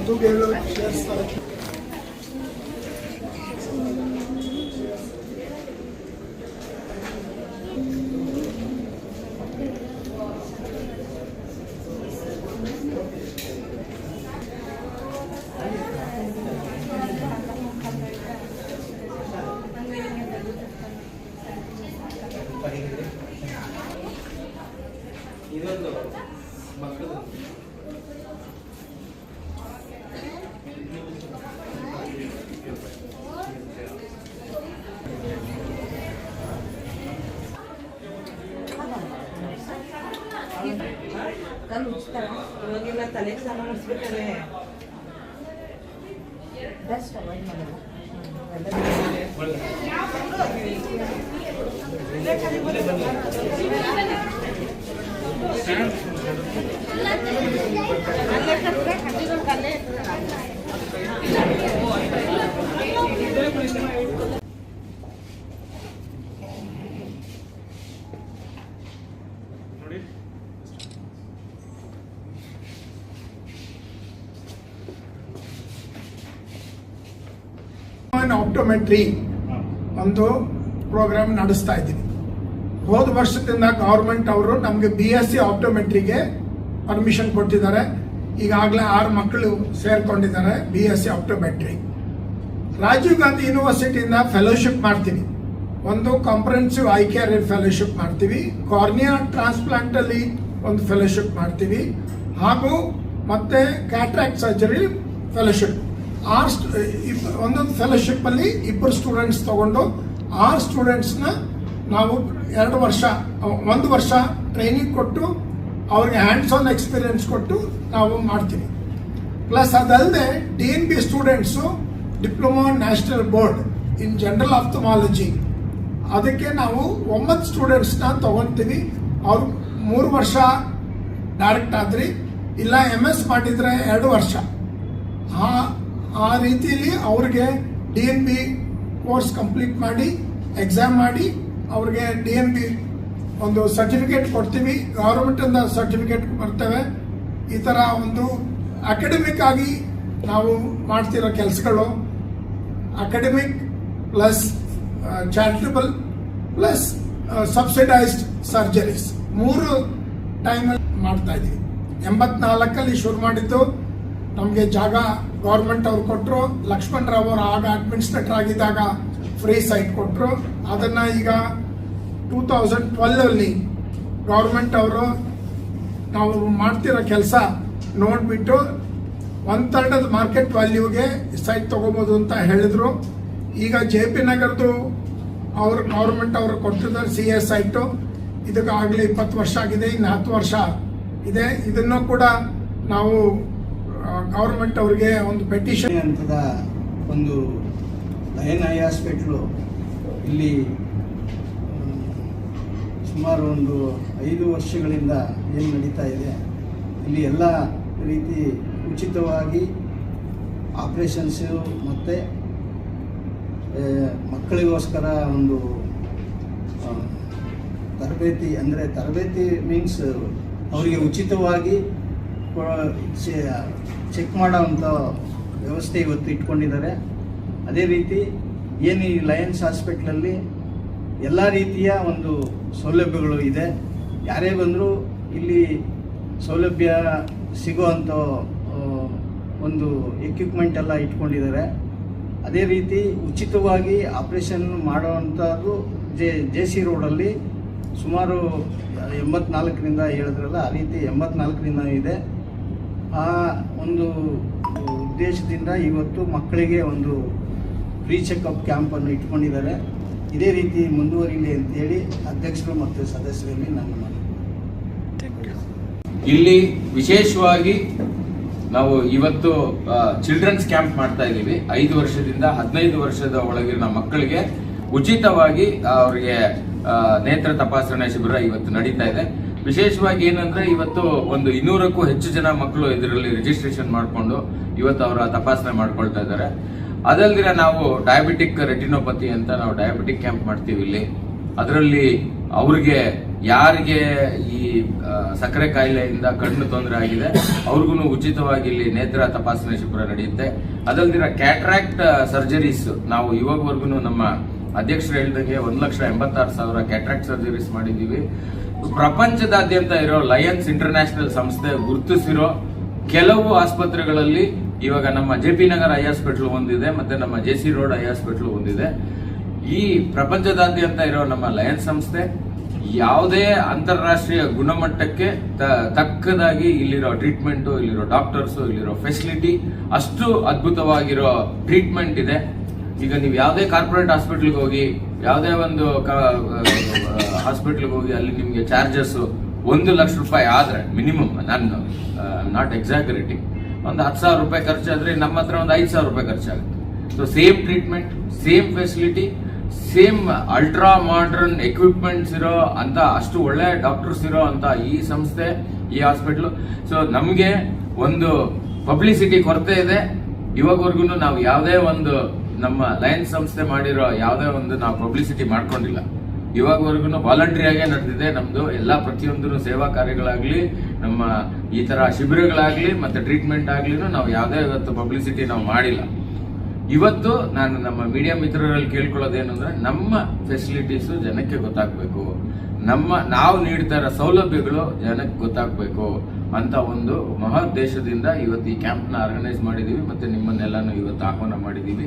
Odubieram się ಇವಾಗೆಲ್ಲ ತಲೆಗೆ ಸ್ನಾನ ಮಾಡಿಸ್ಬೇಕಲ್ಲೇ ಬೆಸ್ಟ್ ಅವಾಯ್ಡ್ ಮಾಡಲ್ಲ ಆಪ್ಟೋಮೆಟ್ರಿ ಒಂದು ಪ್ರೋಗ್ರಾಮ್ ನಡೆಸ್ತಾ ಇದ್ದೀನಿ. ಹೋದ ವರ್ಷದಿಂದ ಗೌರ್ಮೆಂಟ್ ಅವರು ನಮಗೆ ಬಿ ಎಸ್ ಸಿ ಆಪ್ಟೋಮೆಟ್ರಿಗೆ ಪರ್ಮಿಷನ್ ಕೊಟ್ಟಿದ್ದಾರೆ. ಈಗಾಗಲೇ ಆರು ಮಕ್ಕಳು ಸೇರ್ಕೊಂಡಿದ್ದಾರೆ B S C optometry Rajiv Gandhi ಯೂನಿವರ್ಸಿಟಿಯಿಂದ fellowship ಮಾಡ್ತೀವಿ ಒಂದು ಕಾಂಪ್ರಹೆನ್ಸಿವ್ ಐ ಕೇರ್ ಫೆಲೋಶಿಪ್ ಮಾಡ್ತೀವಿ. ಕಾರ್ನಿಯಾ ಟ್ರಾನ್ಸ್ಪ್ಲಾಂಟ್ ಅಲ್ಲಿ ಒಂದು ಫೆಲೋಶಿಪ್ ಮಾಡ್ತೀವಿ. ಹಾಗೂ ಮತ್ತೆ ಕ್ಯಾಟ್ರಾಕ್ಟ್ ಸರ್ಜರಿ ಫೆಲೋಶಿಪ್ ಆರ್ ಒಂದೊಂದು ಫೆಲೋಶಿಪ್ ಅಲ್ಲಿ ಇಬ್ಬರು ಸ್ಟೂಡೆಂಟ್ಸ್ ತಗೊಂಡು ಆರು ಸ್ಟೂಡೆಂಟ್ಸ್ನ ನಾವು ಎರಡು ವರ್ಷ ಒಂದು ವರ್ಷ ಟ್ರೈನಿಂಗ್ ಕೊಟ್ಟು ಅವ್ರಿಗೆ ಹ್ಯಾಂಡ್ಸ್ ಆನ್ ಎಕ್ಸ್ಪೀರಿಯನ್ಸ್ ಕೊಟ್ಟು ನಾವು ಮಾಡ್ತೀವಿ. ಪ್ಲಸ್ ಅದಲ್ಲದೆ D N B students diploma national board in general ophthalmology ಅದಕ್ಕೆ ನಾವು ಒಂಬತ್ತು ಸ್ಟೂಡೆಂಟ್ಸ್ನ ತೊಗೊತೀವಿ. ಅವ್ರು ಮೂರು ವರ್ಷ ಡೈರೆಕ್ಟ್ ಆದ್ರಿ. ಇಲ್ಲ ಎಂ ಎಸ್ ಮಾಡಿದ್ರೆ ಎರಡು ವರ್ಷ. ಆ ಆ ರೀತಿಯಲ್ಲಿ ಅವ್ರಿಗೆ D N B course complete ಮಾಡಿ ಎಕ್ಸಾಮ್ ಮಾಡಿ, ಅವ್ರಿಗೆ ಡಿ ಎನ್ ಬಿ ಒಂದು ಸರ್ಟಿಫಿಕೇಟ್ ಕೊಡ್ತೀವಿ. ಗೌರ್ಮೆಂಟಿಂದ ಸರ್ಟಿಫಿಕೇಟ್ ಬರ್ತವೆ. ಈ ಥರ ಒಂದು ಅಕಾಡೆಮಿಕ್ ಆಗಿ ನಾವು ಮಾಡ್ತಿರೋ ಕೆಲಸಗಳು. Academic plus charitable plus subsidised surgeries ಮೂರು ಟೈಮಲ್ಲಿ ಮಾಡ್ತಾ ಇದ್ದೀವಿ. ಎಂಬತ್ನಾಲ್ಕಲ್ಲಿ ಶುರು ಮಾಡಿದ್ದು. ನಮಗೆ ಜಾಗ ಗೌರ್ಮೆಂಟ್ ಅವ್ರು ಕೊಟ್ಟರು ಲಕ್ಷ್ಮಣ್ ರಾವ್ ಅವರು ಆಗ ಅಡ್ಮಿನಿಸ್ಟ್ರೇಟರ್ ಆಗಿದ್ದಾಗ ಫ್ರೀ ಸೈಟ್ ಕೊಟ್ಟರು ಅದನ್ನು ಈಗ ಟೂ ತೌಸಂಡ್ ಟ್ವೆಲ್ವಲ್ಲಿ ಗೌರ್ಮೆಂಟ್ ಅವರು ನಾವು ಮಾಡ್ತಿರೋ ಕೆಲಸ ನೋಡಿಬಿಟ್ಟು ಒನ್ ಥರ್ಡ್ ಮಾರ್ಕೆಟ್ ವ್ಯಾಲ್ಯೂಗೆ ಸೈಟ್ ತಗೋಬೋದು ಅಂತ ಹೇಳಿದ್ರು. ಈಗ ಜೆ ಪಿ ನಗರದ್ದು ಅವ್ರ ಗೌರ್ಮೆಂಟ್ ಅವರು ಕೊಟ್ಟಿದ್ದಾರೆ ಸಿ ಎಸ್ ಸೈಟು ಇದಕ್ಕಾಗಲೇ ಇಪ್ಪತ್ತು ವರ್ಷ ಆಗಿದೆ, ಇನ್ನು ಹತ್ತು ವರ್ಷ ಇದೆ. ಇದನ್ನು ಕೂಡ ನಾವು ಗೌರ್ಮೆಂಟ್ ಅವರಿಗೆ ಒಂದು ಪೆಟಿಷನ್ ಹಂತದ ಒಂದು ಲಯನ್ ಐ ಹಾಸ್ಪಿಟ್ಲು ಇಲ್ಲಿ ಸುಮಾರು ಒಂದು ಐದು ವರ್ಷಗಳಿಂದ ಏನು ನಡೀತಾ ಇದೆ, ಇಲ್ಲಿ ಎಲ್ಲ ರೀತಿ ಉಚಿತವಾಗಿ ಆಪ್ರೇಷನ್ಸು ಮತ್ತು ಮಕ್ಕಳಿಗೋಸ್ಕರ ಒಂದು ತರಬೇತಿ, ಅಂದರೆ ತರಬೇತಿ ಮೀನ್ಸ್ ಅವರಿಗೆ ಉಚಿತವಾಗಿ ಚೆಕ್ ಮಾಡೋವಂಥ ವ್ಯವಸ್ಥೆ ಇವತ್ತು ಇಟ್ಕೊಂಡಿದ್ದಾರೆ. ಅದೇ ರೀತಿ ಏನು ಈ ಲಯನ್ಸ್ ಹಾಸ್ಪಿಟ್ಲಲ್ಲಿ ಎಲ್ಲ ರೀತಿಯ ಒಂದು ಸೌಲಭ್ಯಗಳು ಇದೆ. ಯಾರೇ ಬಂದರೂ ಇಲ್ಲಿ ಸೌಲಭ್ಯ ಸಿಗುವಂಥ ಒಂದು ಎಕ್ವಿಪ್ಮೆಂಟ್ ಎಲ್ಲ ಇಟ್ಕೊಂಡಿದ್ದಾರೆ. ಅದೇ ರೀತಿ ಉಚಿತವಾಗಿ ಆಪ್ರೇಷನ್ ಮಾಡುವಂಥದ್ದು ಜೆ ಜೆ ಸಿ ರೋಡಲ್ಲಿ ಸುಮಾರು ಎಂಬತ್ನಾಲ್ಕರಿಂದ ಹೇಳಿದ್ರಲ್ಲ, ಆ ರೀತಿ ಎಂಬತ್ನಾಲ್ಕರಿಂದ ಇದೆ. ಆ ಒಂದು ಉದ್ದೇಶದಿಂದ ಇವತ್ತು ಮಕ್ಕಳಿಗೆ ಒಂದು ಫ್ರೀ ಚೆಕಪ್ ಕ್ಯಾಂಪನ್ನು ಇಟ್ಕೊಂಡಿದ್ದಾರೆ. ಇದೇ ರೀತಿ ಮುಂದುವರಿಲಿ ಅಂತೇಳಿ ಅಧ್ಯಕ್ಷರು ಮತ್ತು ಸದಸ್ಯರಲ್ಲಿ ನನ್ನ ಮನವಿ. ಇಲ್ಲಿ ವಿಶೇಷವಾಗಿ ನಾವು ಇವತ್ತು ಚಿಲ್ಡ್ರನ್ಸ್ ಕ್ಯಾಂಪ್ ಮಾಡ್ತಾ ಇದ್ದೀವಿ. ಐದು ವರ್ಷದಿಂದ ಹದಿನೈದು ವರ್ಷದ ಒಳಗಿನ ಮಕ್ಕಳಿಗೆ ಉಚಿತವಾಗಿ ಅವರಿಗೆ ನೇತ್ರ ತಪಾಸಣೆ ಶಿಬಿರ ಇವತ್ತು ನಡೀತಾ ಇದೆ. ವಿಶೇಷವಾಗಿ ಏನಂದ್ರೆ ಇವತ್ತು ಒಂದು ಇನ್ನೂರಕ್ಕೂ ಹೆಚ್ಚು ಜನ ಮಕ್ಕಳು ಇದರಲ್ಲಿ ರಿಜಿಸ್ಟ್ರೇಷನ್ ಮಾಡಿಕೊಂಡು ಇವತ್ತು ಅವರ ತಪಾಸಣೆ ಮಾಡ್ಕೊಳ್ತಾ ಇದ್ದಾರೆ. ಅದಲ್ದಿರ ನಾವು ಡಯಾಬಿಟಿಕ್ ರೆಟಿನೋಪತಿ ಅಂತ ನಾವು ಡಯಾಬಿಟಿಕ್ ಕ್ಯಾಂಪ್ ಮಾಡ್ತೀವಿ ಇಲ್ಲಿ. ಅದರಲ್ಲಿ ಅವ್ರಿಗೆ ಯಾರಿಗೆ ಈ ಸಕ್ಕರೆ ಕಾಯಿಲೆಯಿಂದ ಕಣ್ಣು ತೊಂದರೆ ಆಗಿದೆ ಅವ್ರಿಗೂ ಉಚಿತವಾಗಿ ಇಲ್ಲಿ ನೇತ್ರ ತಪಾಸಣೆ ಶಿಬಿರ ನಡೆಯುತ್ತೆ. ಅದಲ್ದಿರ ಕ್ಯಾಟ್ರಾಕ್ಟ್ ಸರ್ಜರೀಸ್ ನಾವು ಇವಾಗವರೆಗೂ ನಮ್ಮ ಅಧ್ಯಕ್ಷರು ಹೇಳಿದಂಗೆ ಒಂದು ಲಕ್ಷ ಎಂಬತ್ತಾರು ಸಾವಿರ ಕ್ಯಾಟ್ರಾಕ್ಟ್ ಸರ್ಜರೀಸ್ ಮಾಡಿದ್ದೀವಿ. ಪ್ರಪಂಚದಾದ್ಯಂತ ಇರೋ ಲಯನ್ಸ್ ಇಂಟರ್ನ್ಯಾಷನಲ್ ಸಂಸ್ಥೆ ಗುರುತಿಸಿರೋ ಕೆಲವು ಆಸ್ಪತ್ರೆಗಳಲ್ಲಿ ಇವಾಗ ನಮ್ಮ J P Nagar eye hospital ಒಂದಿದೆ, ಮತ್ತೆ ನಮ್ಮ J C road eye hospital ಒಂದಿದೆ. ಈ ಪ್ರಪಂಚದಾದ್ಯಂತ ಇರೋ ನಮ್ಮ ಲಯನ್ಸ್ ಸಂಸ್ಥೆ ಯಾವುದೇ ಅಂತಾರಾಷ್ಟ್ರೀಯ ಗುಣಮಟ್ಟಕ್ಕೆ ತಕ್ಕದಾಗಿ ಇಲ್ಲಿರೋ ಟ್ರೀಟ್ಮೆಂಟ್ ಇಲ್ಲಿರೋ ಡಾಕ್ಟರ್ಸ್ ಇಲ್ಲಿರೋ ಫೆಸಿಲಿಟಿ ಅಷ್ಟು ಅದ್ಭುತವಾಗಿರೋ ಟ್ರೀಟ್ಮೆಂಟ್ ಇದೆ. ಈಗ ನೀವು ಯಾವುದೇ ಕಾರ್ಪೊರೇಟ್ ಹಾಸ್ಪಿಟಲ್ಗೆ ಹೋಗಿ, ಯಾವುದೇ ಒಂದು ಹಾಸ್ಪಿಟಲ್ಗೆ ಹೋಗಿ ಅಲ್ಲಿ ನಿಮಗೆ ಚಾರ್ಜಸ್ ಒಂದು ಲಕ್ಷ ರೂಪಾಯಿ ಆದರೆ ಮಿನಿಮಮ್ ನಾನು ನಾಟ್ ಎಕ್ಸಾಗರೇಟಿಂಗ್ ಒಂದು ಹತ್ತು ಸಾವಿರ ರೂಪಾಯಿ ಖರ್ಚಾದರೆ ನಮ್ಮ ಹತ್ರ ಒಂದು ಐದು ಸಾವಿರ ರೂಪಾಯಿ ಖರ್ಚಾಗುತ್ತೆ so same treatment same facility same ultra modern equipments ಇರೋ ಅಂತ ಅಷ್ಟು ಒಳ್ಳೆ ಡಾಕ್ಟರ್ಸ್ ಇರೋ ಅಂತ ಈ ಸಂಸ್ಥೆ, ಈ ಹಾಸ್ಪಿಟ್ಲು ಸೊ ನಮಗೆ ಒಂದು ಪಬ್ಲಿಸಿಟಿ ಕೊರತೆ ಇದೆ. ಇವಾಗವರೆಗೂ ನಾವು ಯಾವುದೇ ಒಂದು ನಮ್ಮ ಲಯನ್ಸ್ ಸಂಸ್ಥೆ ಮಾಡಿರೋ ಯಾವುದೇ ಒಂದು ನಾವು ಪಬ್ಲಿಸಿಟಿ ಮಾಡ್ಕೊಂಡಿಲ್ಲ. ಇವಾಗವರೆಗೂ ವಾಲಂಟ್ರಿಯಾಗೇ ನಡೆದಿದೆ. ನಮ್ದು ಎಲ್ಲ ಪ್ರತಿಯೊಂದೂ ಸೇವಾ ಕಾರ್ಯಗಳಾಗ್ಲಿ, ನಮ್ಮ ಈ ಥರ ಶಿಬಿರಗಳಾಗ್ಲಿ, ಮತ್ತೆ ಟ್ರೀಟ್ಮೆಂಟ್ ಆಗ್ಲಿನೂ ನಾವು ಯಾವುದೇ ಇವತ್ತು ಪಬ್ಲಿಸಿಟಿ ನಾವು ಮಾಡಿಲ್ಲ. ಇವತ್ತು ನಾನು ನಮ್ಮ ಮೀಡಿಯಾ ಮಿತ್ರರಲ್ಲಿ ಕೇಳ್ಕೊಳ್ಳೋದೇನು ಅಂದ್ರೆ ನಮ್ಮ ಫೆಸಿಲಿಟೀಸು ಜನಕ್ಕೆ ಗೊತ್ತಾಗಬೇಕು. ನಮ್ಮ ನಾವು ನೀಡ್ತಾ ಇರೋ ಸೌಲಭ್ಯಗಳು ಜನಕ್ಕೆ ಗೊತ್ತಾಗಬೇಕು ಅಂತ ಒಂದು ಮಹೋದ್ದೇಶದಿಂದ ಇವತ್ತು ಈ ಕ್ಯಾಂಪ್ನ ಆರ್ಗನೈಸ್ ಮಾಡಿದೀವಿ, ಮತ್ತೆ ನಿಮ್ಮನ್ನೆಲ್ಲಾನು ಇವತ್ತು ಆಹ್ವಾನ ಮಾಡಿದೀವಿ.